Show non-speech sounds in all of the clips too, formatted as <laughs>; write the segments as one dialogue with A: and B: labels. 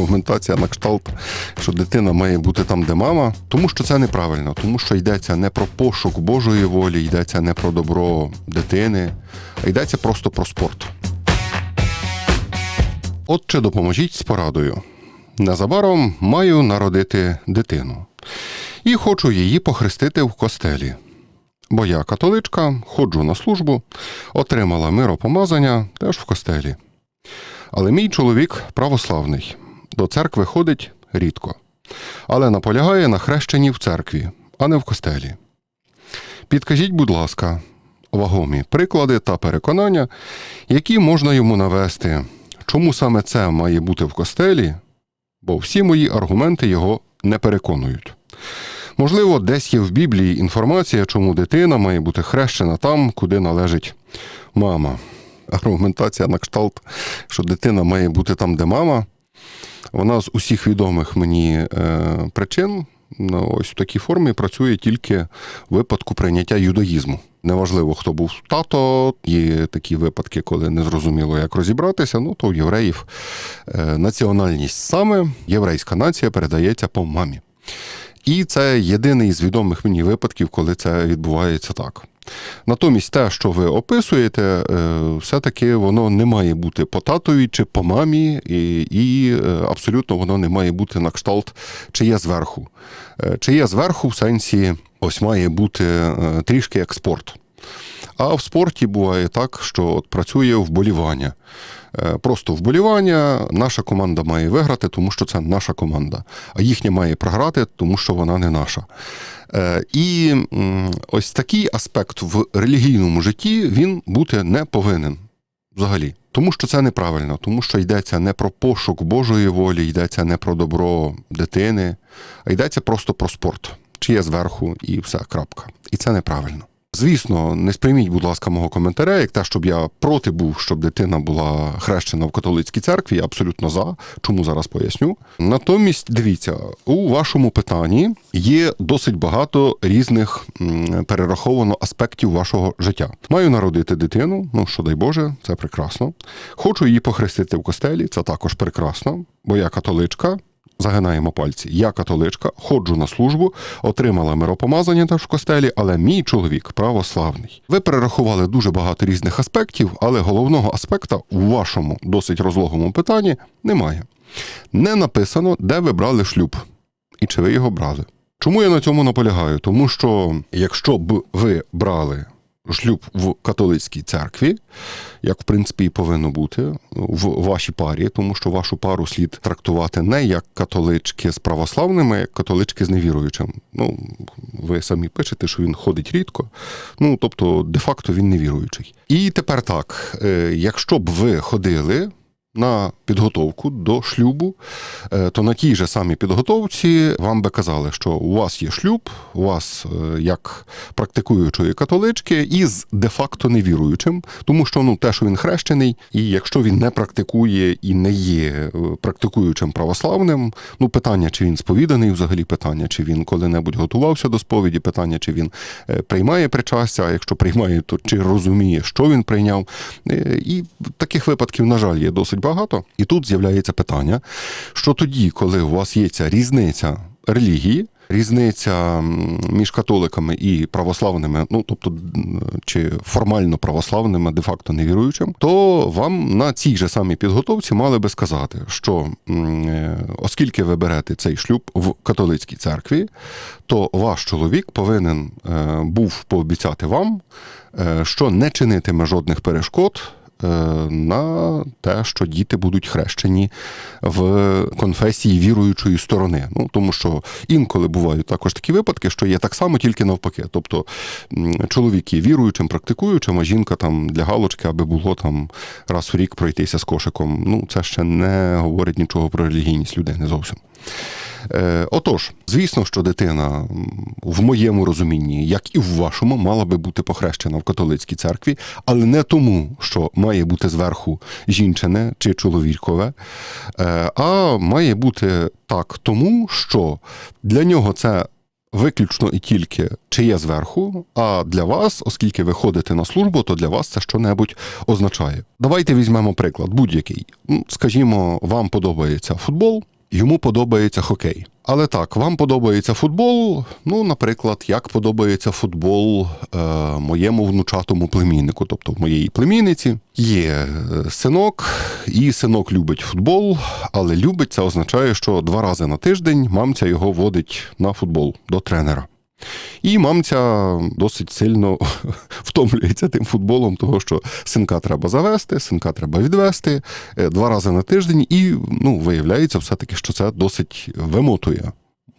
A: аргументація на кшталт, що дитина має бути там, де мама, тому що це неправильно, тому що йдеться не про пошук Божої волі, йдеться не про добро дитини, а йдеться просто про спорт. Отче, допоможіть з порадою. Незабаром маю народити дитину і хочу її похрестити в костелі. Бо я католичка, ходжу на службу, отримала миропомазання теж в костелі. Але мій чоловік православний, до церкви ходить рідко, але наполягає на хрещенні в церкві, а не в костелі. Підкажіть, будь ласка, вагомі приклади та переконання, які можна йому навести, чому саме це має бути в костелі, бо всі мої аргументи його не переконують. Можливо, десь є в Біблії інформація, чому дитина має бути хрещена там, куди належить мама. Аргументація на кшталт, що дитина має бути там, де мама. Вона з усіх відомих мені е, причин ну, ось в такій формі працює тільки в випадку прийняття юдаїзму. Неважливо, хто був тато, є такі випадки, коли не зрозуміло, як розібратися. Ну то у євреїв е, національність саме єврейська нація передається по мамі. І це єдиний з відомих мені випадків, коли це відбувається так. Натомість те, що ви описуєте, е, все-таки воно не має бути по татові чи по мамі, і, і е, абсолютно воно не має бути на кшталт, чи є зверху. Е, Чи є зверху в сенсі, ось має бути трішки як спорт. А в спорті буває так, що от працює вболівання. Просто вболівання, наша команда має виграти, тому що це наша команда, а їхня має програти, тому що вона не наша. І ось такий аспект в релігійному житті він бути не повинен взагалі. Тому що це неправильно, тому що йдеться не про пошук Божої волі, йдеться не про добро дитини, а йдеться просто про спорт, чи є зверху, і все, крапка. І це неправильно. Звісно, не сприйміть, будь ласка, мого коментаря, як те, щоб я проти був, щоб дитина була хрещена в католицькій церкві, я абсолютно за. Чому зараз поясню? Натомість, дивіться, у вашому питанні є досить багато різних перераховано аспектів вашого життя. Маю народити дитину, ну що дай Боже, це прекрасно. Хочу її похрестити в костелі, це також прекрасно, бо я католичка. Загинаємо пальці. Я католичка, ходжу на службу, отримала миропомазання теж в костелі, але мій чоловік православний. Ви перерахували дуже багато різних аспектів, але головного аспекта у вашому досить розлогому питанні немає. Не написано, де ви брали шлюб і чи ви його брали. Чому я на цьому наполягаю? Тому що якщо б ви брали шлюб в католицькій церкві, як в принципі і повинно бути в вашій парі, тому що вашу пару слід трактувати не як католички з православними, а як католички з невіруючим. Ну, ви самі пишете, що він ходить рідко. Ну тобто, де-факто він невіруючий. І тепер так, е, якщо б ви ходили на підготовку до шлюбу, е, то на тій же самій підготовці вам би казали, що у вас є шлюб, у вас е, як практикуючої католички, із де-факто невіруючим, тому що ну те, що він хрещений, і якщо він не практикує і не є е, практикуючим православним, ну питання, чи він сповіданий, взагалі питання, чи він коли-небудь готувався до сповіді, питання, чи він приймає причастя, а якщо приймає, то чи розуміє, що він прийняв. І таких випадків, на жаль, є досить багато. І тут з'являється питання, що тоді, коли у вас є ця різниця релігії, різниця між католиками і православними, ну тобто чи формально православними, де-факто невіруючим, то вам на цій же самій підготовці мали би сказати, що е, оскільки ви берете цей шлюб в католицькій церкві, то ваш чоловік повинен е, був пообіцяти вам, е, що не чинитиме жодних перешкод. Е, на те, що діти будуть хрещені в конфесії віруючої сторони. Ну тому що інколи бувають також такі випадки, що є так само, тільки навпаки. Тобто чоловік є віруючим, практикуючим, а жінка там для галочки, аби було там раз в рік пройтися з кошиком. Ну це ще не говорить нічого про релігійність людей, не зовсім. Е, отож, звісно, що дитина в моєму розумінні, як і в вашому, мала би бути похрещена в католицькій церкві, але не тому, що має бути зверху жінчине чи чоловікове, а має бути так тому, що для нього це виключно і тільки чи є зверху, а для вас, оскільки ви ходите на службу, то для вас це що-небудь означає. Давайте візьмемо приклад, будь-який. Скажімо, вам подобається футбол, йому подобається хокей. Але так, вам подобається футбол. Ну, наприклад, як подобається футбол е, моєму внучатому племіннику, тобто моєї племінниці є е, синок, і синок любить футбол, але любить це означає, що два рази на тиждень мамця його водить на футбол до тренера. І мамця досить сильно <laughs> втомлюється тим футболом, того що синка треба завести, синка треба відвести е, два рази на тиждень, і ну, виявляється, все-таки, що це досить вимотує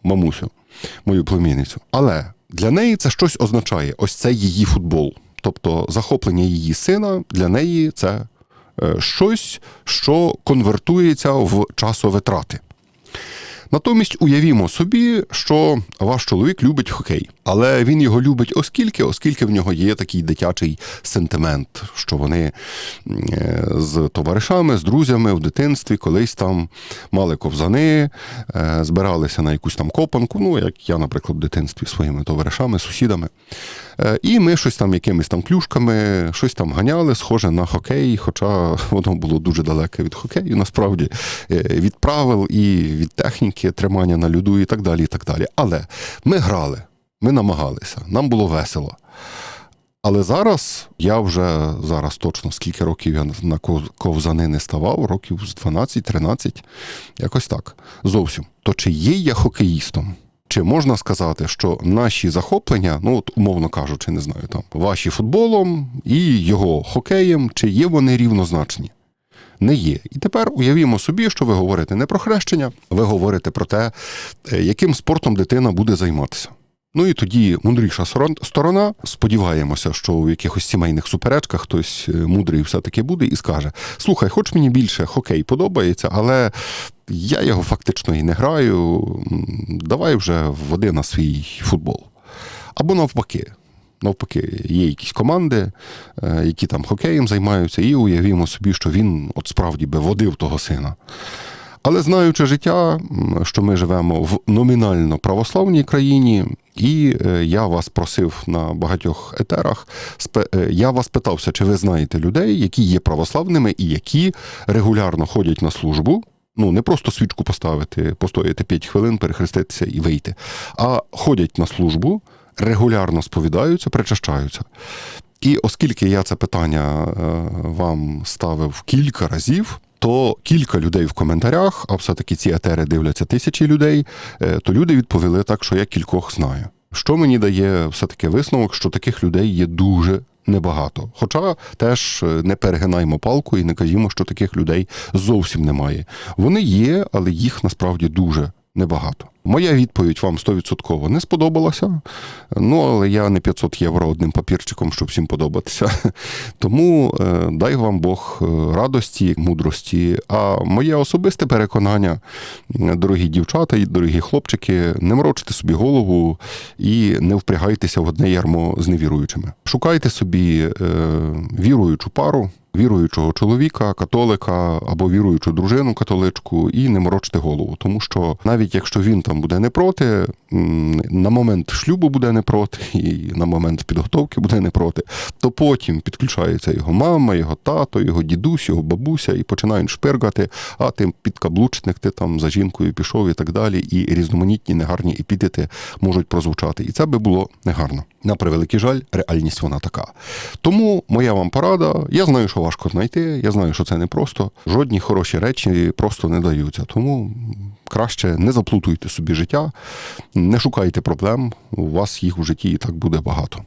A: мамусю, мою племінницю. Але для неї це щось означає. Ось це її футбол. Тобто захоплення її сина для неї це е, щось, що конвертується в часовитрати. Натомість уявімо собі, що ваш чоловік любить хокей, але він його любить оскільки, оскільки в нього є такий дитячий сентимент, що вони е, з товаришами, з друзями в дитинстві колись там мали ковзани, е, збиралися на якусь там копанку, ну як я, наприклад, в дитинстві своїми товаришами, сусідами. Е, І ми щось там якимись там клюшками, щось там ганяли, схоже на хокей, хоча воно було дуже далеке від хокею, насправді, від правил і від техніки тримання на льоду і так далі. і так далі. Але ми грали, ми намагалися, нам було весело. Але зараз я вже зараз точно скільки років я на ков- ковзани не ставав, років з 12-13, якось так. Зовсім. То чи є я хокеїстом? Чи можна сказати, що наші захоплення, ну от умовно кажучи, не знаю, там ваші футболом і його хокеєм, чи є вони рівнозначні? Не є. І тепер уявімо собі, що ви говорите не про хрещення, ви говорите про те, е, яким спортом дитина буде займатися. Ну і тоді мудріша сторона. Сподіваємося, що у якихось сімейних суперечках хтось е, мудрий все-таки буде і скаже: Слухай, хоч мені більше хокей подобається, але я його фактично і не граю. Давай вже вводи на свій футбол. Або навпаки. Навпаки, є якісь команди, е, які там хокеєм займаються, і уявімо собі, що він от справді би водив того сина. Але знаючи життя, що ми живемо в номінально православній країні, і е, я вас просив на багатьох етерах, е, я вас питався, чи ви знаєте людей, які є православними і які регулярно ходять на службу. Ну, не просто свічку поставити, постояти 5 хвилин, перехреститися і вийти, а ходять на службу, регулярно сповідаються, причащаються. І оскільки я це питання е, вам ставив кілька разів, то кілька людей в коментарях, а все-таки ці етери дивляться тисячі людей, е, то люди відповіли так, що я кількох знаю. Що мені дає все-таки висновок, що таких людей є дуже небагато. Хоча теж е, не перегинаймо палку і не кажімо, що таких людей зовсім немає. Вони є, але їх насправді дуже небагато. Моя відповідь вам 100% не сподобалася. Ну, але я не 500 євро одним папірчиком, щоб всім подобатися. <laughs> Тому е, дай вам Бог е, радості, мудрості. А моє особисте переконання, е, дорогі дівчата і дорогі хлопчики, не морочте собі голову і не впрягайтеся в одне ярмо з невіруючими. Шукайте собі віруючу пару. Віруючого чоловіка, католика або віруючу дружину католичку, і не морочте голову, тому що навіть якщо він там буде не проти, на момент шлюбу буде не проти, і на момент підготовки буде не проти, то потім підключається його мама, його тато, його дідусь, його бабуся, і починають шпиргати, а ти підкаблучник, ти там за жінкою пішов і так далі. І різноманітні негарні епітети можуть прозвучати. І це би було негарно. На превеликий жаль, реальність вона така. Тому моя вам порада. Я знаю, що важко знайти. Я знаю, що це не просто. Жодні хороші речі просто не даються. Тому краще не заплутуйте собі життя, не шукайте проблем. У вас їх у житті і так буде багато.